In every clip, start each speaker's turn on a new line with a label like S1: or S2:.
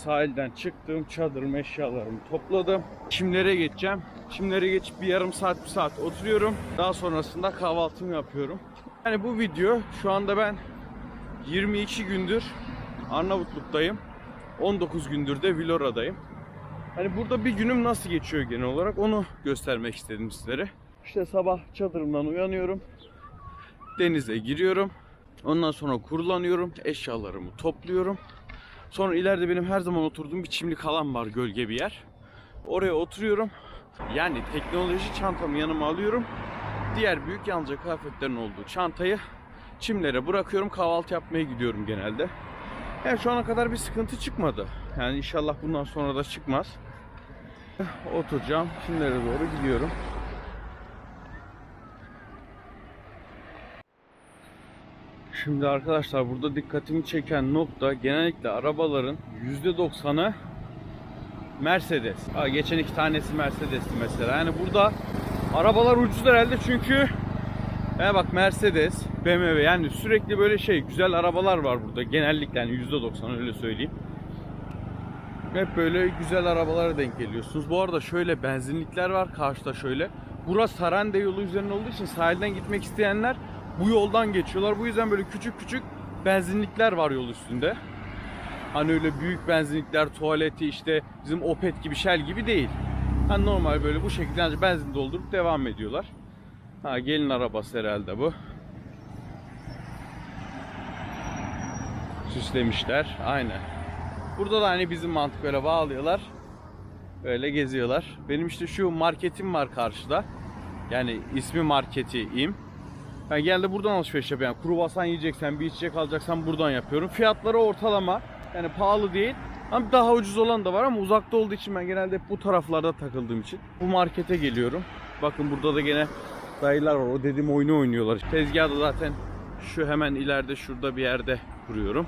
S1: sahilden çıktım. Çadırım, eşyalarımı topladım. Çimlere geçeceğim. Çimlere geçip bir yarım saat, bir saat oturuyorum. Daha sonrasında kahvaltımı yapıyorum. Yani bu video şu anda ben 22 gündür Arnavutluk'tayım. 19 gündür de Vlora'dayım. Hani burada bir günüm nasıl geçiyor genel olarak onu göstermek istedim sizlere. İşte sabah çadırımdan uyanıyorum. Denize giriyorum. Ondan sonra kurulanıyorum. Eşyalarımı topluyorum. Sonra ileride benim her zaman oturduğum bir çimlik alan var gölge bir yer. Oraya oturuyorum. Yani teknoloji çantamı yanıma alıyorum. Diğer büyük yalnızca kıyafetlerin olduğu çantayı çimlere bırakıyorum. Kahvaltı yapmaya gidiyorum genelde. Yani şu ana kadar bir sıkıntı çıkmadı. Yani inşallah bundan sonra da çıkmaz. Oturacağım. Çimlere doğru gidiyorum. Şimdi arkadaşlar burada dikkatimi çeken nokta genellikle arabaların %90'ı Mercedes. Ha, geçen iki tanesi Mercedes'ti mesela. Yani burada arabalar ucuz herhalde çünkü he bak Mercedes, BMW yani sürekli böyle şey güzel arabalar var burada. Genellikle yani %90 öyle söyleyeyim. Hep böyle güzel arabalara denk geliyorsunuz. Bu arada şöyle benzinlikler var karşıda şöyle. Burası Sarande yolu üzerinde olduğu için sahilden gitmek isteyenler bu yoldan geçiyorlar. Bu yüzden böyle küçük küçük benzinlikler var yol üstünde. Hani öyle büyük benzinlikler, tuvaleti işte bizim Opet gibi, Shell gibi değil. Hani normal böyle bu şekilde ancak benzin doldurup devam ediyorlar. Ha gelin arabası herhalde bu. Süslemişler. Aynen. Burada da hani bizim mantık öyle bağlıyorlar. Öyle geziyorlar. Benim işte şu marketim var karşıda. Yani ismi marketi Ben genelde buradan alışveriş yapıyorum. Yani kruvasan yiyeceksen, bir içecek alacaksan buradan yapıyorum. Fiyatları ortalama. Yani pahalı değil. Ama daha ucuz olan da var ama uzakta olduğu için ben genelde bu taraflarda takıldığım için bu markete geliyorum. Bakın burada da gene dayılar var. O dediğim oyunu oynuyorlar. Tezgahı da zaten şu hemen ileride şurada bir yerde kuruyorum.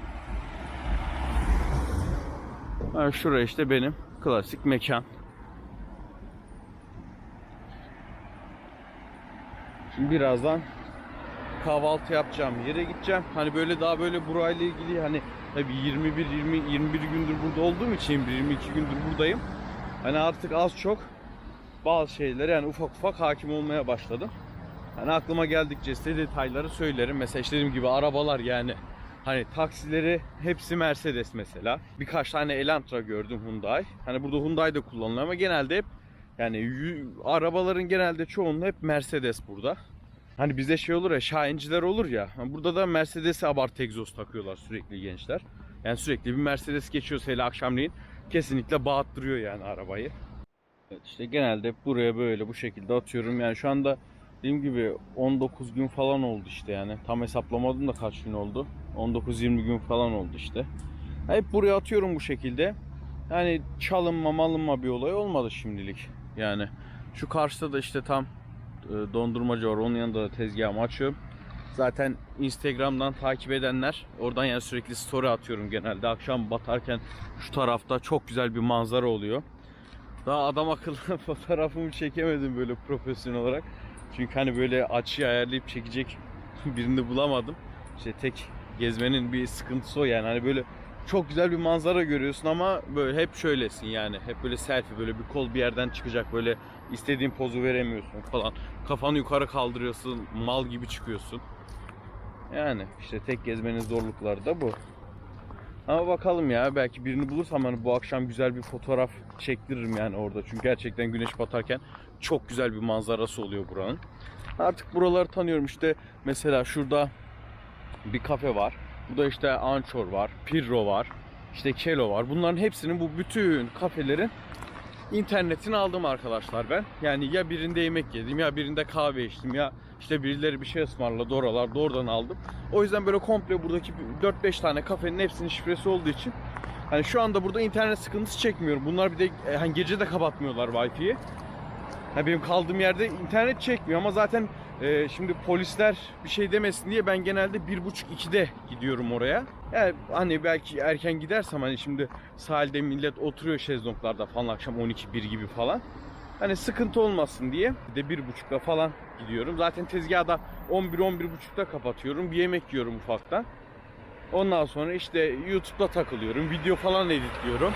S1: Yani şuraya işte benim klasik mekan. Şimdi birazdan kahvaltı yapacağım yere gideceğim. Hani böyle daha böyle burayla ilgili hani tabii 21 20 21 gündür burada olduğum için 22 gündür buradayım. Hani artık az çok bazı şeylere yani ufak ufak hakim olmaya başladım. Hani aklıma geldikçe size detayları söylerim. Mesela işte dediğim gibi arabalar yani hani taksileri hepsi Mercedes mesela. Birkaç tane Elantra gördüm Hyundai. Hani burada Hyundai de kullanılıyor ama genelde hep yani arabaların genelde çoğunluğu hep Mercedes burada. Hani bizde şey olur ya Şahinciler olur ya. hani Burada da Mercedes'e abartı egzoz takıyorlar sürekli gençler. Yani sürekli bir Mercedes geçiyorsa hele akşamleyin kesinlikle bağıttırıyor yani arabayı. Evet işte genelde buraya böyle bu şekilde atıyorum. Yani şu anda dediğim gibi 19 gün falan oldu işte yani. Tam hesaplamadım da kaç gün oldu. 19-20 gün falan oldu işte. Hep buraya atıyorum bu şekilde. Yani çalınma malınma bir olay olmadı şimdilik. Yani şu karşıda da işte tam dondurmacı var. Onun yanında da tezgahımı açıyorum. Zaten Instagram'dan takip edenler oradan yani sürekli story atıyorum genelde. Akşam batarken şu tarafta çok güzel bir manzara oluyor. Daha adam akıllı fotoğrafımı çekemedim böyle profesyonel olarak. Çünkü hani böyle açıyı ayarlayıp çekecek birini bulamadım. İşte tek gezmenin bir sıkıntısı o yani. Hani böyle çok güzel bir manzara görüyorsun ama böyle hep şöylesin yani. Hep böyle selfie böyle bir kol bir yerden çıkacak böyle istediğin pozu veremiyorsun falan. Kafanı yukarı kaldırıyorsun, mal gibi çıkıyorsun. Yani işte tek gezmenin zorlukları da bu. Ama bakalım ya belki birini bulursam hani bu akşam güzel bir fotoğraf çektiririm yani orada. Çünkü gerçekten güneş batarken çok güzel bir manzarası oluyor buranın. Artık buraları tanıyorum işte mesela şurada bir kafe var. Burada işte Anchor var, Pirro var, işte Kelo var. Bunların hepsinin bu bütün kafelerin internetini aldım arkadaşlar ben. Yani ya birinde yemek yedim ya birinde kahve içtim ya işte birileri bir şey ısmarladı oralarda oradan aldım. O yüzden böyle komple buradaki 4-5 tane kafenin hepsinin şifresi olduğu için hani şu anda burada internet sıkıntısı çekmiyorum. Bunlar bir de e, hani gece de kapatmıyorlar Wi-Fi'yi. Ha benim kaldığım yerde internet çekmiyor ama zaten e, şimdi polisler bir şey demesin diye ben genelde 1.30-2'de gidiyorum oraya. Yani hani belki erken gidersem hani şimdi sahilde millet oturuyor şezlonglarda falan akşam 12-1 gibi falan. Hani sıkıntı olmasın diye bir de 1.30'da falan gidiyorum. Zaten tezgahı da 11-11.30'da kapatıyorum. Bir yemek yiyorum ufaktan. Ondan sonra işte YouTube'da takılıyorum. Video falan editliyorum.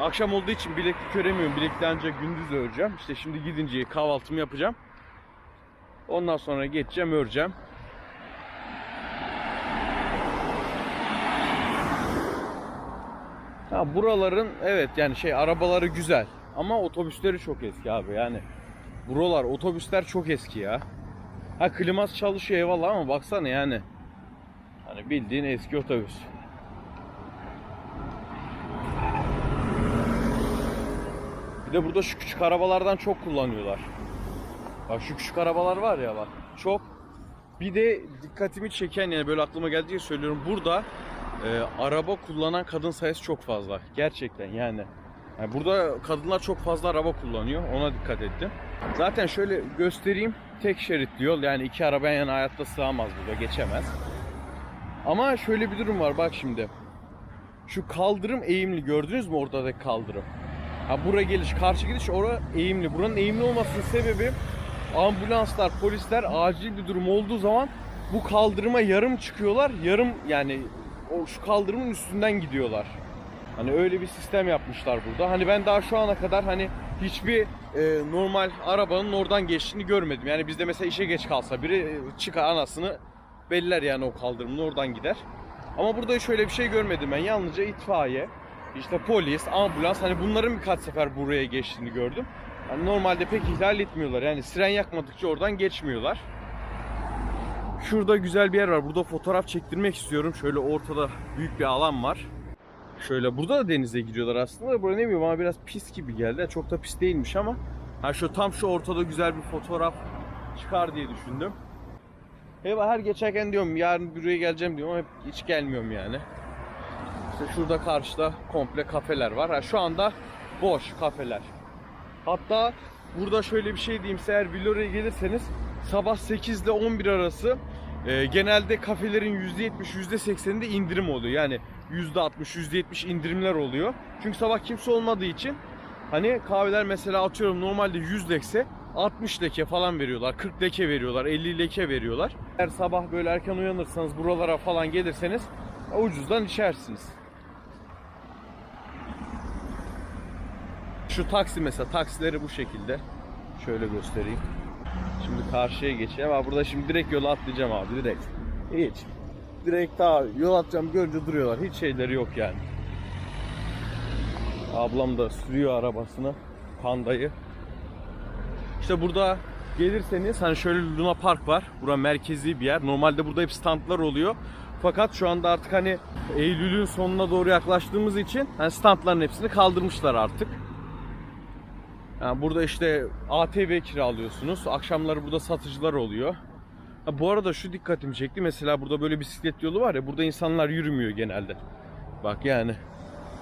S1: Akşam olduğu için bileklik öremiyorum. Bilekli ancak gündüz öreceğim. İşte şimdi gidince kahvaltımı yapacağım. Ondan sonra geçeceğim öreceğim. Ya buraların evet yani şey arabaları güzel ama otobüsleri çok eski abi yani. Buralar otobüsler çok eski ya. Ha kliması çalışıyor eyvallah ama baksana yani. Hani bildiğin eski otobüs. Bir de burada şu küçük arabalardan çok kullanıyorlar. Bak şu küçük arabalar var ya bak. Çok. Bir de dikkatimi çeken yani böyle aklıma geldiği söylüyorum. Burada e, araba kullanan kadın sayısı çok fazla. Gerçekten yani. yani. Burada kadınlar çok fazla araba kullanıyor. Ona dikkat ettim. Zaten şöyle göstereyim. Tek şeritli yol. Yani iki araba yan yana hayatta sığamaz burada. Geçemez. Ama şöyle bir durum var. Bak şimdi. Şu kaldırım eğimli. Gördünüz mü oradaki kaldırım? Ha buraya geliş, karşı gidiş orada eğimli. Buranın eğimli olmasının sebebi ambulanslar, polisler acil bir durum olduğu zaman bu kaldırıma yarım çıkıyorlar. Yarım yani o şu kaldırımın üstünden gidiyorlar. Hani öyle bir sistem yapmışlar burada. Hani ben daha şu ana kadar hani hiçbir e, normal arabanın oradan geçtiğini görmedim. Yani bizde mesela işe geç kalsa biri e, çıkar anasını belliler yani o kaldırımın oradan gider. Ama burada hiç öyle bir şey görmedim ben. Yalnızca itfaiye, işte polis, ambulans hani bunların birkaç sefer buraya geçtiğini gördüm. Yani normalde pek ihlal etmiyorlar. Yani siren yakmadıkça oradan geçmiyorlar. Şurada güzel bir yer var. Burada fotoğraf çektirmek istiyorum. Şöyle ortada büyük bir alan var. Şöyle burada da denize giriyorlar aslında. Buraya ne bileyim bana biraz pis gibi geldi. Çok da pis değilmiş ama ha şu tam şu ortada güzel bir fotoğraf çıkar diye düşündüm. Hep her geçerken diyorum yarın buraya geleceğim diyorum ama hep hiç gelmiyorum yani. İşte şurada karşıda komple kafeler var. Ha, şu anda boş kafeler. Hatta burada şöyle bir şey diyeyim. size, Eğer Villora'ya gelirseniz sabah 8 ile 11 arası e, genelde kafelerin %70 %80'inde indirim oluyor. Yani %60 %70 indirimler oluyor. Çünkü sabah kimse olmadığı için hani kahveler mesela atıyorum normalde 100 lekse 60 leke falan veriyorlar. 40 leke veriyorlar. 50 leke veriyorlar. Eğer sabah böyle erken uyanırsanız buralara falan gelirseniz ucuzdan içersiniz. Şu taksi mesela taksileri bu şekilde. Şöyle göstereyim. Şimdi karşıya geçeceğim. Abi burada şimdi direkt yola atlayacağım abi direkt. Hiç. Direkt daha yol atacağım görünce duruyorlar. Hiç şeyleri yok yani. Ablam da sürüyor arabasını. Pandayı. İşte burada gelirseniz hani şöyle Luna Park var. Bura merkezi bir yer. Normalde burada hep standlar oluyor. Fakat şu anda artık hani Eylül'ün sonuna doğru yaklaştığımız için hani standların hepsini kaldırmışlar artık. Yani burada işte ATV kiralıyorsunuz. Akşamları burada satıcılar oluyor. Ha, bu arada şu dikkatimi çekti. Mesela burada böyle bisiklet yolu var ya. Burada insanlar yürümüyor genelde. Bak yani.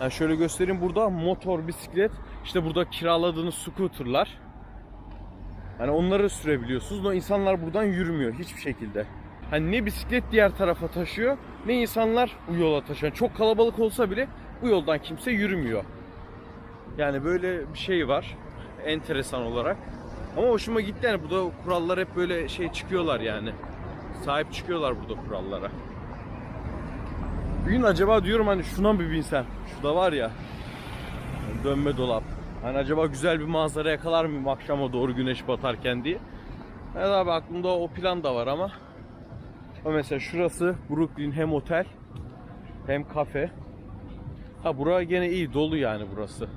S1: yani şöyle göstereyim. Burada motor, bisiklet. işte burada kiraladığınız scooterlar. Hani onları sürebiliyorsunuz. O insanlar buradan yürümüyor hiçbir şekilde. Hani ne bisiklet diğer tarafa taşıyor ne insanlar bu yola taşıyor. Çok kalabalık olsa bile bu yoldan kimse yürümüyor. Yani böyle bir şey var enteresan olarak. Ama hoşuma gitti yani burada kurallar hep böyle şey çıkıyorlar yani. Sahip çıkıyorlar burada kurallara. Bir gün acaba diyorum hani şuna mı binsem? Şurada var ya dönme dolap. Hani acaba güzel bir manzara yakalar mıyım akşama doğru güneş batarken diye. Evet abi aklımda o plan da var ama. Ama mesela şurası Brooklyn hem otel hem kafe. Ha buraya gene iyi dolu yani burası.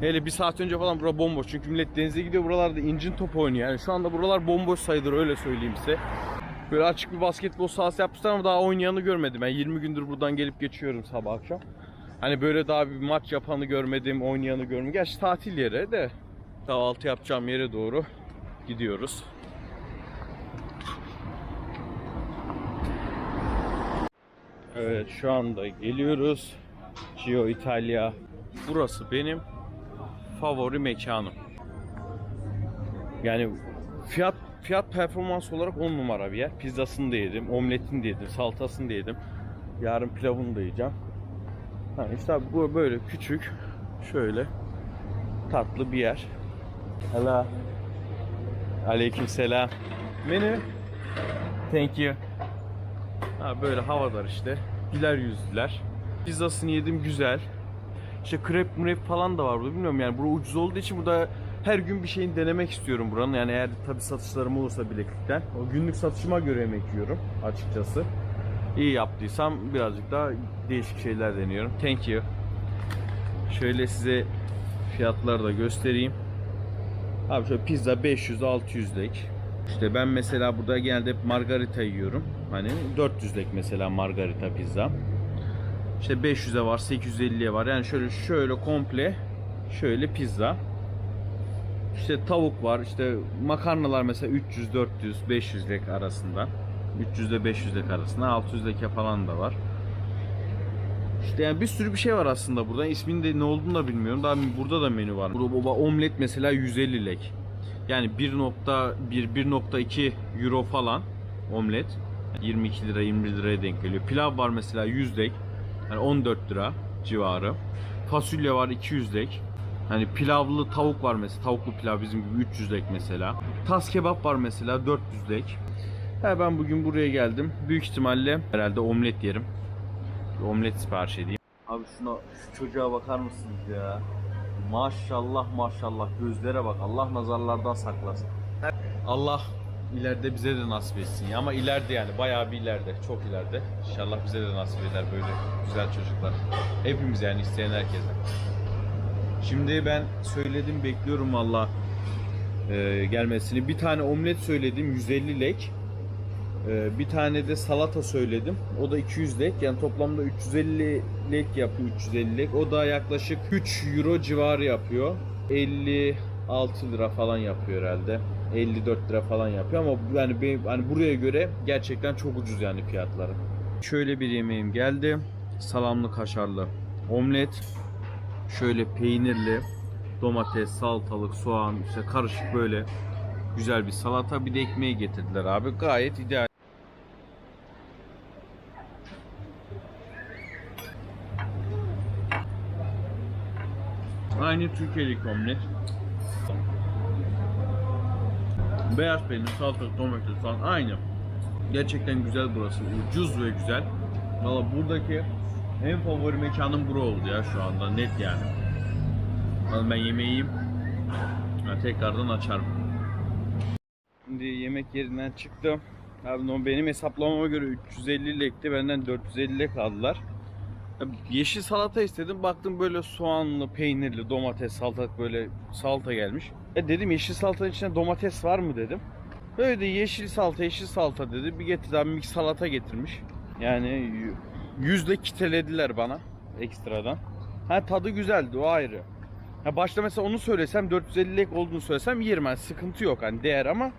S1: Hele bir saat önce falan bura bomboş. Çünkü millet denize gidiyor buralarda incin top oynuyor. Yani şu anda buralar bomboş sayılır öyle söyleyeyim size. Böyle açık bir basketbol sahası yapmışlar ama daha oynayanı görmedim. Ben 20 gündür buradan gelip geçiyorum sabah akşam. Hani böyle daha bir maç yapanı görmedim, oynayanı görmedim. Gerçi tatil yeri de kahvaltı yapacağım yere doğru gidiyoruz. Evet şu anda geliyoruz. Gio Italia. Burası benim favori mekanım. Yani fiyat fiyat performans olarak 10 numara bir yer. Pizzasını da yedim, omletini de yedim, salatasını da yedim. Yarın pilavını da yiyeceğim. Ha işte abi bu böyle küçük, şöyle tatlı bir yer. Hello. Aleyküm selam. Menü. Thank you. Ha böyle havadar işte. Güler yüzlüler. Pizzasını yedim güzel. İşte krep mrep falan da var burada bilmiyorum yani. Bura ucuz olduğu için burada her gün bir şeyin denemek istiyorum buranın. Yani eğer tabi satışlarım olursa bileklikten. O günlük satışıma göre yemek yiyorum açıkçası. İyi yaptıysam birazcık daha değişik şeyler deniyorum. Thank you. Şöyle size fiyatları da göstereyim. Abi şöyle pizza 500-600'lek. İşte ben mesela burada genelde hep margarita yiyorum. Hani 400'lek mesela margarita pizza. İşte 500'e var, 850'ye var. Yani şöyle şöyle komple şöyle pizza. İşte tavuk var. İşte makarnalar mesela 300, 400, 500'lek arasında. 300 ile 500'lek arasında. 600'leke falan da var. İşte yani bir sürü bir şey var aslında burada. İsminin de ne olduğunu da bilmiyorum. Daha burada da menü var. Burada omlet mesela 150 lek. Yani 1.1 1.2 euro falan omlet. 22 lira 21 liraya denk geliyor. Pilav var mesela 100 lek. Yani 14 lira civarı. Fasulye var 200 lek. Hani pilavlı tavuk var mesela. Tavuklu pilav bizim gibi 300 lek mesela. Tas kebap var mesela 400 lek. Ha ben bugün buraya geldim. Büyük ihtimalle herhalde omlet yerim. Bir omlet sipariş edeyim. Abi şuna şu çocuğa bakar mısınız ya? Maşallah maşallah gözlere bak. Allah nazarlardan saklasın. Allah ileride bize de nasip etsin ya. Ama ileride yani bayağı bir ileride. Çok ileride. İnşallah bize de nasip eder böyle güzel çocuklar. Hepimiz yani isteyen herkese. Şimdi ben söyledim bekliyorum valla e, gelmesini. Bir tane omlet söyledim 150 lek. Ee, bir tane de salata söyledim. O da 200 lek. Yani toplamda 350 lek yapıyor 350 lek. O da yaklaşık 3 euro civarı yapıyor. 56 lira falan yapıyor herhalde. 54 lira falan yapıyor ama yani benim, hani buraya göre gerçekten çok ucuz yani fiyatları. Şöyle bir yemeğim geldi. Salamlı kaşarlı omlet. Şöyle peynirli domates, salatalık, soğan işte karışık böyle güzel bir salata bir de ekmeği getirdiler abi. Gayet ideal. Aynı Türkiye'deki omlet. Beyaz peynir, salatalık, domates falan aynı. Gerçekten güzel burası. Ucuz ve güzel. Valla buradaki en favori mekanım bura oldu ya şu anda net yani. Hadi ben yemeği yiyeyim. Ha, tekrardan açarım. Şimdi yemek yerinden çıktım. Abi benim hesaplamama göre 350 lekti. Benden 450 lek aldılar. Ya Yeşil salata istedim. Baktım böyle soğanlı, peynirli, domates, salatalık böyle salata gelmiş. E dedim yeşil salatanın içinde domates var mı dedim. Böyle de yeşil salata, yeşil salata dedi. Bir getirdi abi mix salata getirmiş. Yani yüzde kitelediler bana ekstradan. Ha tadı güzeldi o ayrı. Ha başta mesela onu söylesem 450 lek olduğunu söylesem yerim yani sıkıntı yok hani değer ama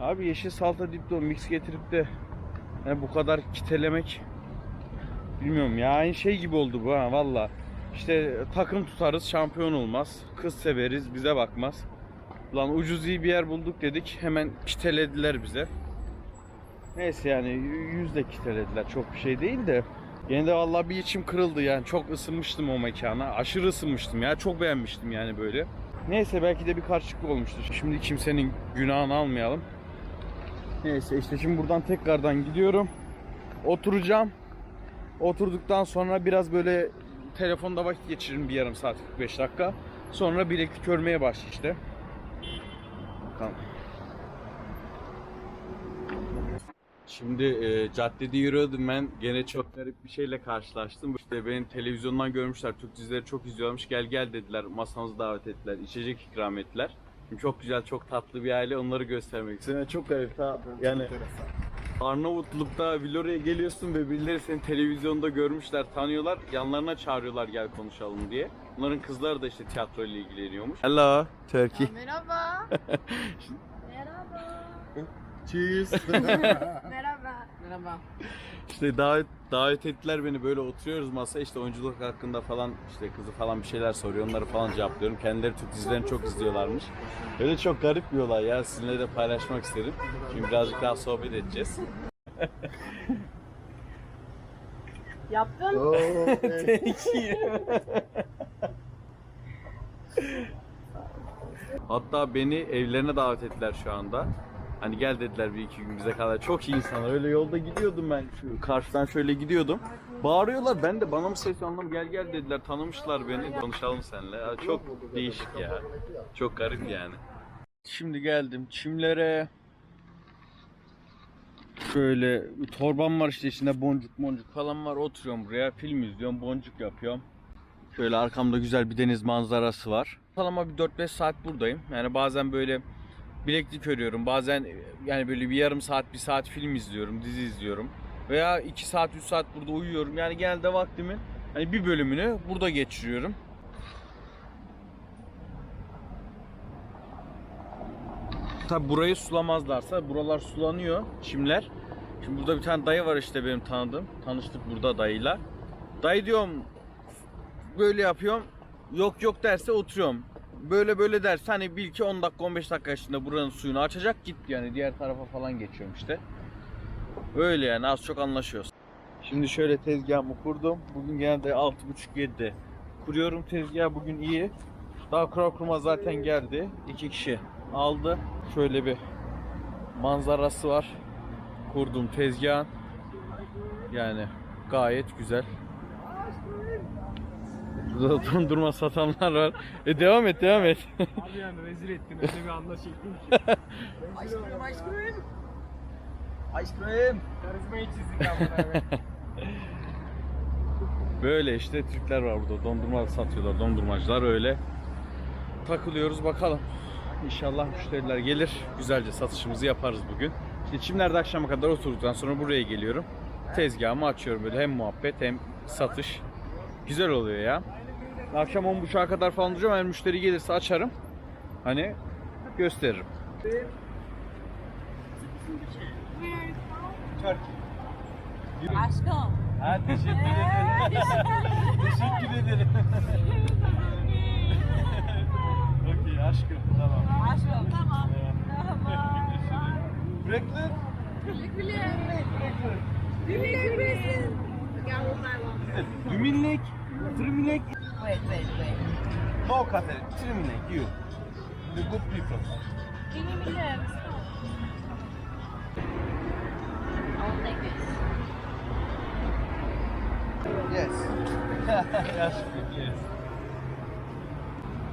S1: abi yeşil salata deyip de mix getirip de yani bu kadar kitelemek bilmiyorum ya aynı şey gibi oldu bu ha valla. İşte takım tutarız şampiyon olmaz. Kız severiz bize bakmaz. Lan ucuz iyi bir yer bulduk dedik hemen kitelediler bize. Neyse yani yüzde kitelediler çok bir şey değil de. Yine de vallahi bir içim kırıldı yani çok ısınmıştım o mekana. Aşırı ısınmıştım ya çok beğenmiştim yani böyle. Neyse belki de bir karışıklık olmuştur. Şimdi kimsenin günahını almayalım. Neyse işte şimdi buradan tekrardan gidiyorum. Oturacağım. Oturduktan sonra biraz böyle telefonda vakit geçiririm bir yarım saat 45 dakika. Sonra bileklik örmeye başlayayım işte. Bakalım. Şimdi e, caddede yürüyordum ben gene çok garip bir şeyle karşılaştım. İşte beni televizyondan görmüşler. Türk dizileri çok izliyormuş. Gel gel dediler. Masamızı davet ettiler. İçecek ikram ettiler. Şimdi çok güzel, çok tatlı bir aile. Onları göstermek istedim. Çok garip. Ha, yani Arnavutluk'ta Vlora'ya geliyorsun ve birileri seni televizyonda görmüşler, tanıyorlar. Yanlarına çağırıyorlar gel konuşalım diye. Bunların kızları da işte tiyatro ile ilgileniyormuş. Hello, Turkey.
S2: Merhaba. Merhaba.
S1: Cheers.
S2: Merhaba. Merhaba.
S1: İşte davet davet ettiler beni böyle oturuyoruz masaya işte oyunculuk hakkında falan işte kızı falan bir şeyler soruyor onları falan cevaplıyorum. Kendileri Türk dizilerini çok izliyorlarmış. Öyle çok garip bir olay ya sizinle de paylaşmak istedim. Şimdi birazcık daha sohbet edeceğiz.
S2: Yaptın.
S1: Hatta beni evlerine davet ettiler şu anda. Hani gel dediler bir iki gün bize kadar. Çok iyi insanlar. Öyle yolda gidiyordum ben. Şu karşıdan şöyle gidiyordum. Bağırıyorlar. Ben de bana mı seslendim? Gel gel dediler. Tanımışlar beni. Konuşalım seninle. Çok değişik ya. Çok garip yani. Şimdi geldim çimlere. Şöyle torbam var işte içinde boncuk boncuk falan var. Oturuyorum buraya film izliyorum. Boncuk yapıyorum. Şöyle arkamda güzel bir deniz manzarası var. Ortalama bir 4-5 saat buradayım. Yani bazen böyle bileklik örüyorum. Bazen e, yani böyle bir yarım saat, bir saat film izliyorum, dizi izliyorum. Veya 2 saat, 3 saat burada uyuyorum. Yani genelde vaktimin hani bir bölümünü burada geçiriyorum. Tabi burayı sulamazlarsa buralar sulanıyor çimler. Şimdi burada bir tane dayı var işte benim tanıdığım. Tanıştık burada dayıyla. Dayı diyorum böyle yapıyorum. Yok yok derse oturuyorum. Böyle böyle derse hani bil ki 10 dakika 15 dakika içinde buranın suyunu açacak git yani diğer tarafa falan geçiyorum işte. Öyle yani az çok anlaşıyoruz. Şimdi şöyle tezgahımı kurdum. Bugün genelde 6.30-7'de kuruyorum tezgahı. Bugün iyi. Daha kurar kurma zaten geldi. İki kişi aldı. Şöyle bir manzarası var. Kurdum tezgahın. Yani gayet güzel. Burada dondurma satanlar var. E devam et devam et.
S3: Abi yani rezil ettin öyle bir anda çektin ki.
S2: Aşkım aşkım.
S1: Aşkım.
S3: Karizmayı çizdik abi.
S1: Böyle işte Türkler var burada. Dondurma satıyorlar. Dondurmacılar öyle. Takılıyoruz bakalım. İnşallah müşteriler gelir. Güzelce satışımızı yaparız bugün. İşte çimlerde akşama kadar oturduktan sonra buraya geliyorum. Tezgahımı açıyorum böyle hem muhabbet hem satış. Güzel oluyor ya. Akşam 10.30'a kadar falan duracağım. Eğer müşteri gelirse açarım. Hani gösteririm.
S2: Aşkım.
S1: Ha, teşekkür ederim. teşekkür ederim. Okey aşkım tamam.
S2: Aşkım tamam.
S1: Bırakın.
S2: Güle güle. Güle güle.
S1: Düminlik, tırminek.
S2: Wait wait wait.
S1: No tırminek you. The good people.
S2: Güle güle. I'll take this.
S1: Yes. aşkım yes.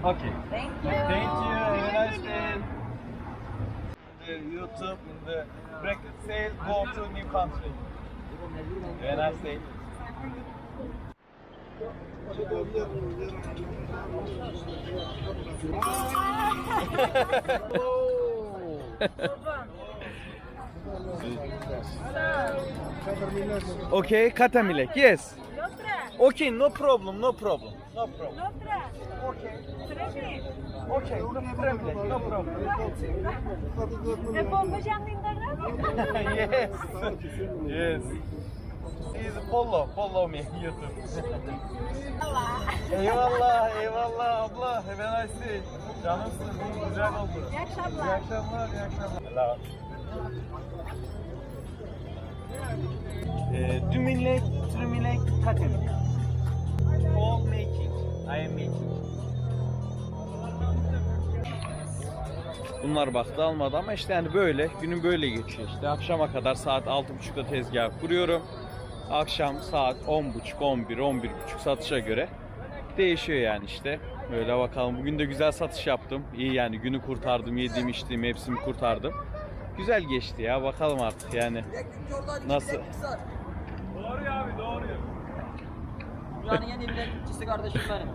S1: Okay.
S2: Thank you.
S1: Thank you. Have a nice day. The YouTube, the bracket sale, go to new country. Have a nice day. Okay, katamilek, yes. Okay, no problem, no problem, no problem. Okay, okay, no problem, no problem.
S2: Ne internet?
S1: yes, yes. Is follow, follow me YouTube. eyvallah, eyvallah abla. Have a nice day. Canımsın, bu güzel oldu.
S2: İyi
S1: İyi
S2: akşamlar.
S1: akşamlar, iyi akşamlar. Ee, Dümilek, Trümilek, Katilek. All making. I am making. Bunlar baktı almadı ama işte yani böyle günün böyle geçiyor işte akşama kadar saat 6.30'da tezgah kuruyorum. Akşam saat 10.30, 11, 11.30 satışa göre değişiyor yani işte. Öyle bakalım. Bugün de güzel satış yaptım. İyi yani günü kurtardım. Yediğim içtiğim hepsini kurtardım. Güzel geçti ya. Bakalım artık yani. Nasıl?
S3: Doğru ya abi doğru.
S4: Dünyanın en iyi bilekçisi kardeşim benim.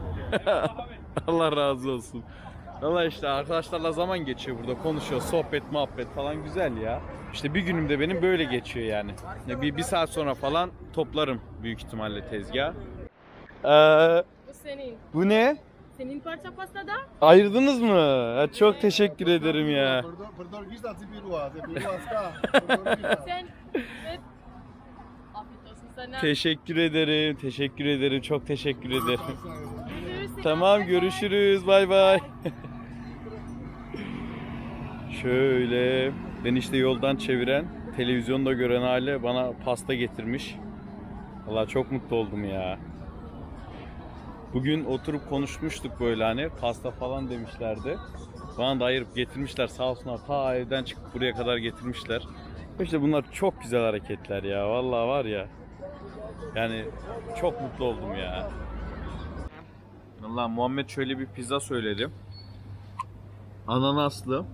S1: Allah razı olsun. Valla işte arkadaşlarla zaman geçiyor burada. Konuşuyor, sohbet, muhabbet falan güzel ya. İşte bir günüm de benim böyle geçiyor yani. Ya Bir, bir saat sonra falan toplarım büyük ihtimalle tezgah. Ee,
S5: Bu senin.
S1: bu ne?
S5: Senin parça pastada.
S1: Ayırdınız mı? Ha, çok teşekkür ederim ya.
S6: Țipiruaze, piruasca, portuguesa.
S5: Sen ve afiyet olsun sana.
S1: Teşekkür ederim. Teşekkür ederim. Çok teşekkür ederim.
S5: Görüşürüz.
S1: Tamam görüşürüz. Bay bay. Şöyle beni işte yoldan çeviren, televizyonda gören hale bana pasta getirmiş. Valla çok mutlu oldum ya. Bugün oturup konuşmuştuk böyle hani pasta falan demişlerdi. Bana da ayırıp getirmişler sağ olsunlar. Ta evden çıkıp buraya kadar getirmişler. İşte bunlar çok güzel hareketler ya. Vallahi var ya. Yani çok mutlu oldum ya. Allah Muhammed şöyle bir pizza söyledi. Ananaslı.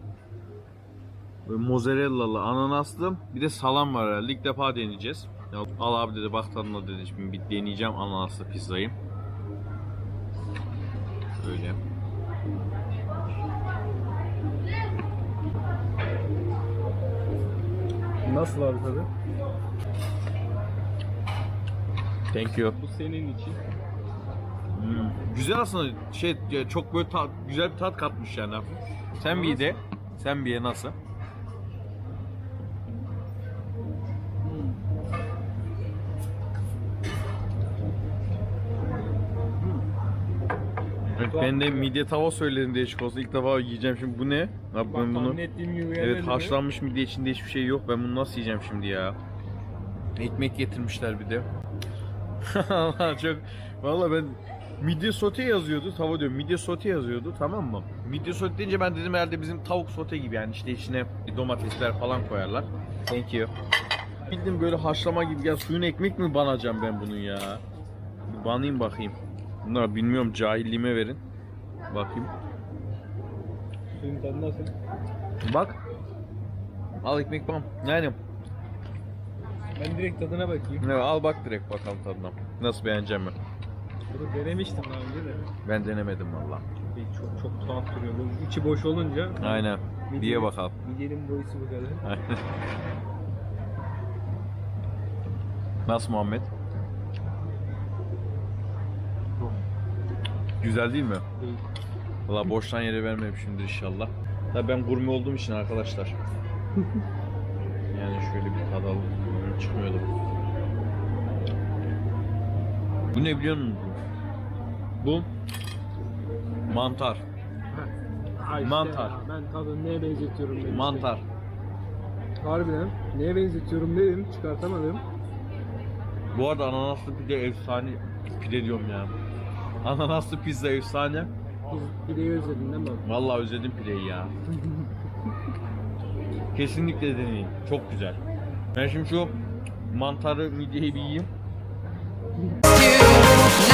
S1: Böyle mozzarellalı, ananaslı. Bir de salam var herhalde. İlk defa deneyeceğiz. Ya, al abi dedi bak tadına dedi. Şimdi bir deneyeceğim ananaslı pizzayı. Böyle.
S3: Nasıl abi tadı?
S1: Thank you.
S3: Bu senin için.
S1: Hmm, Güzel aslında şey çok böyle tat, güzel bir tat katmış yani. Sen bir de sen bir ye nasıl? Ben de midye tava söyledim değişik olsun. İlk defa yiyeceğim şimdi. Bu ne? Abi ben bunu
S3: tahmin ettiğim gibi
S1: Evet
S3: gelmedi.
S1: haşlanmış midye içinde hiçbir şey yok. Ben bunu nasıl yiyeceğim şimdi ya? Ekmek getirmişler bir de. Allah çok Vallahi ben midye sote yazıyordu. Tava diyorum. Midye sote yazıyordu. Tamam mı? Midye sote deyince ben dedim herhalde bizim tavuk sote gibi yani işte içine domatesler falan koyarlar. Thank you. Bildim böyle haşlama gibi ya suyun ekmek mi banacağım ben bunun ya? Bir banayım bakayım. Bunlar bilmiyorum cahilliğime verin. Bakayım.
S3: Suyun tadı nasıl?
S1: Bak. Al ekmek bam. Yani
S3: Ben direkt tadına bakayım.
S1: Evet, al bak direkt bakalım tadına. Nasıl beğeneceğim mi?
S3: Bunu denemiştim daha önce de.
S1: Ben denemedim valla.
S3: Çok çok tuhaf duruyor. Bu içi boş olunca.
S1: Aynen. Bir ye bakalım.
S3: Midyenin boyusu bu kadar.
S1: Nasıl Muhammed? Güzel değil mi?
S3: Değil.
S1: Valla boştan yere vermeyeyim şimdi inşallah. Tabii ben gurme olduğum için arkadaşlar. yani şöyle bir tadalım. Çıkmıyordu. Bu ne biliyor musun? Bu mantar.
S3: Ha işte
S1: Mantar.
S3: Ben tadını neye benzetiyorum dedim.
S1: Mantar.
S3: Harbiden neye benzetiyorum dedim çıkartamadım.
S1: Bu arada ananaslı pide efsane. Pide diyorum ya. Ananaslı pizza efsane.
S3: Pideyi özledin değil mi?
S1: Vallahi özledim pideyi ya. Kesinlikle deneyin. Çok güzel. Ben şimdi şu mantarı midyeyi bir yiyeyim.